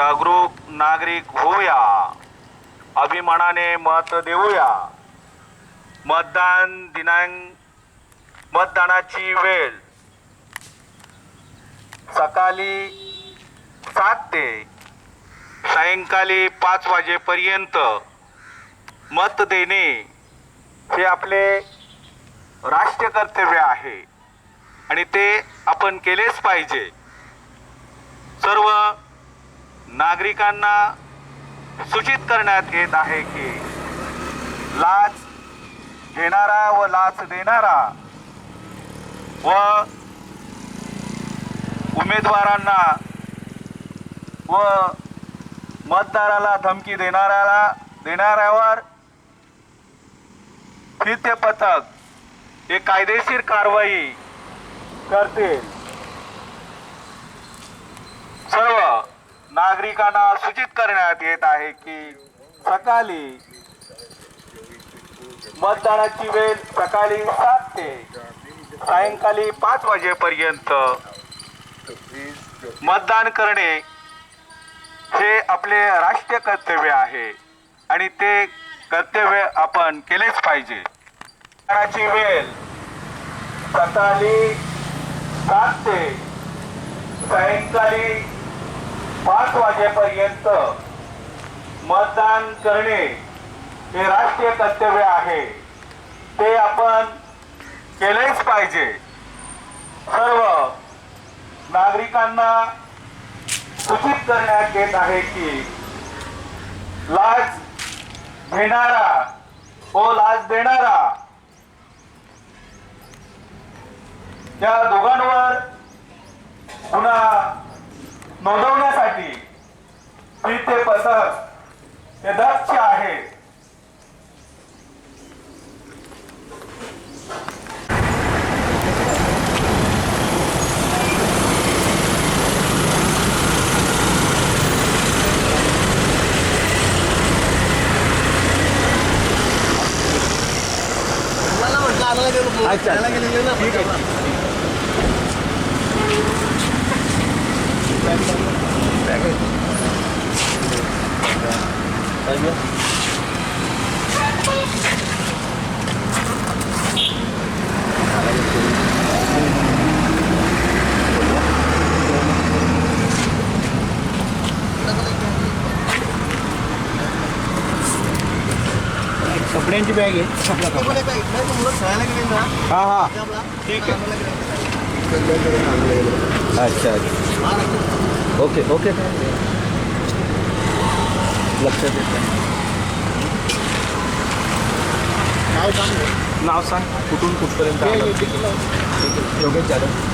जागरूक नागरिक होऊया. अभिमानाने मत देऊया. मतदान दिनांक मतदानाची वेळ. सकाळी सात ते सायंकाळी पाच वाजेपर्यंत मत देणे हे आपले राष्ट्रीय कर्तव्य आहे आणि ते आपण केलेच पाहिजे. सर्व नागरिकांना सूचित करण्यात येत आहे की लाच घेणारा व लाच देणारा व उमेदवारांना व मतदाराला धमकी देणाऱ्याला देणाऱ्यावर फिरते पथक हे कायदेशीर कारवाई करतील. सर्व नागरिकांना सूचित करण्यात येत आहे की सकाळी मतदानाची वेळ सकाळी सात ते सायंकाळी पाच वाजेपर्यंत मतदान करणे हे आपले राष्ट्रीय कर्तव्य आहे आणि ते कर्तव्य आपण केलेच पाहिजे. मतदानाची वेळ सकाळी सात ते सायंकाळी पाच वाजेपर्यंत मतदान करणे हे राष्ट्रीय कर्तव्य आहे. ते आपण केलेच पाहिजे. सर्व नागरिकांना सूचित करण्यात येत आहे की लाच घेणारा व लाच देणारा या दोघांवर पुन्हा नोंदवण्यासाठी फिरते पथक हे दक्ष आहे अच्छा. ठीक आहे. कपड्यांची बॅग आहे ते पण एक आहे, हा हा ठीक आहे. अच्छा अच्छा ओके ओके. लक्षात येत काय काम आहे? नाव सांग. कुठून कुठपर्यंत आलं? योगेश जाधव.